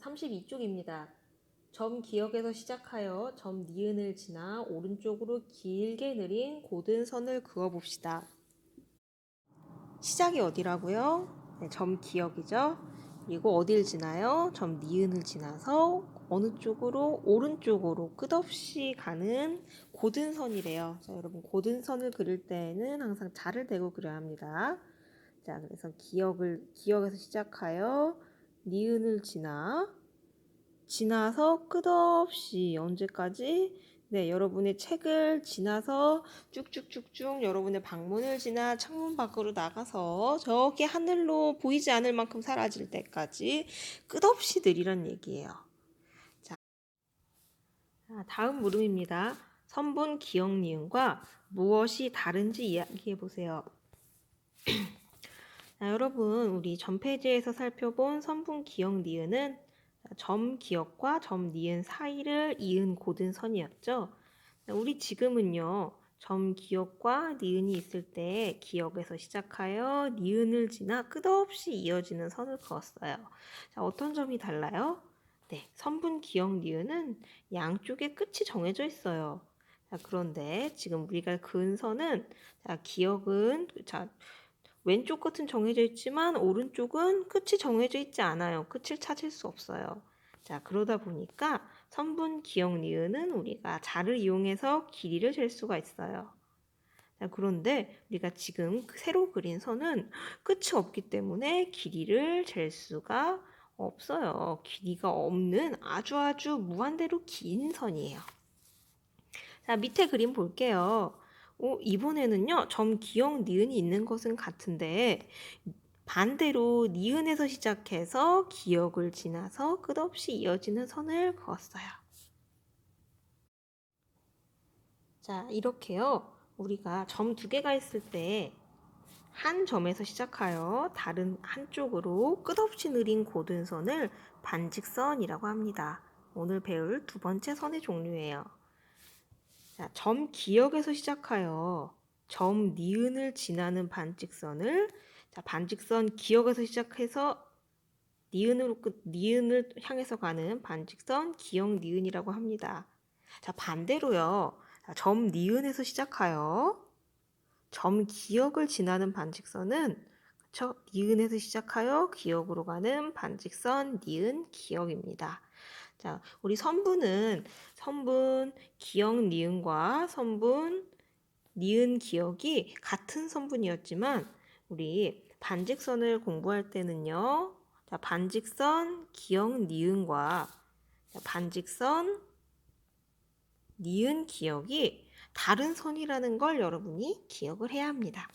32쪽입니다. 점 기역에서 시작하여 점 니은을 지나 오른쪽으로 길게 느린 고든 선을 그어 봅시다. 시작이 어디라고요? 네, 점 기역이죠. 그리고 어딜 지나요? 점 니은을 지나서 어느 쪽으로 오른쪽으로 끝없이 가는 고든 선이래요. 자, 여러분 고든 선을 그릴 때에는 항상 자를 대고 그려야 합니다. 자, 그래서 기역을 기역에서 시작하여 니은을 지나 지나서 끝없이 언제까지 네, 여러분의 책을 지나서 쭉쭉쭉쭉 여러분의 방문을 지나 창문 밖으로 나가서 저기 하늘로 보이지 않을 만큼 사라질 때까지 끝없이 느리란 얘기예요. 자, 자, 다음 물음입니다. 선분 기억 니은과 무엇이 다른지 이야기해 보세요. 자, 여러분, 우리 전 페이지에서 살펴본 선분 기억 니은은 점 기억과 점 니은 사이를 이은 고든 선이었죠. 우리 지금은요. 점 기억과 니은이 있을 때 기억에서 시작하여 니은을 지나 끝없이 이어지는 선을 그었어요. 자, 어떤 점이 달라요? 네, 선분 기억 니은은 양쪽에 끝이 정해져 있어요. 자, 그런데 지금 우리가 그은 선은 자, 기억은 자, 왼쪽 끝은 정해져 있지만 오른쪽은 끝이 정해져 있지 않아요. 끝을 찾을 수 없어요. 자, 그러다 보니까 선분 기억 니은은 우리가 자를 이용해서 길이를 잴 수가 있어요. 자, 그런데 우리가 지금 새로 그린 선은 끝이 없기 때문에 길이를 잴 수가 없어요. 길이가 없는 아주 아주 무한대로 긴 선이에요. 자, 밑에 그림 볼게요. 어, 이번에는요, 점 기억 니은이 있는 것은 같은데, 반대로 니은에서 시작해서 기억을 지나서 끝없이 이어지는 선을 그었어요. 자, 이렇게요. 우리가 점 두 개가 있을 때 한 점에서 시작하여 다른 한쪽으로 끝없이 느린 고든 선을 반직선이라고 합니다. 오늘 배울 두 번째 선의 종류예요. 자, 점 기역에서 시작하여 점 니은을 지나는 반직선을 자, 반직선 기역에서 시작해서 니은으로 끝 니은을 향해서 가는 반직선 기역 니은이라고 합니다. 자, 반대로요. 자, 점 니은에서 시작하여 점 기역을 지나는 반직선은 그쵸? 니은에서 시작하여 기역으로 가는 반직선 니은 기역입니다. 자, 우리 선분은 선분 기역 니은과 선분 니은 기역이 같은 선분이었지만 우리 반직선을 공부할 때는요. 자, 반직선 기역 니은과 자, 반직선 니은 기역이 다른 선이라는 걸 여러분이 기억을 해야 합니다.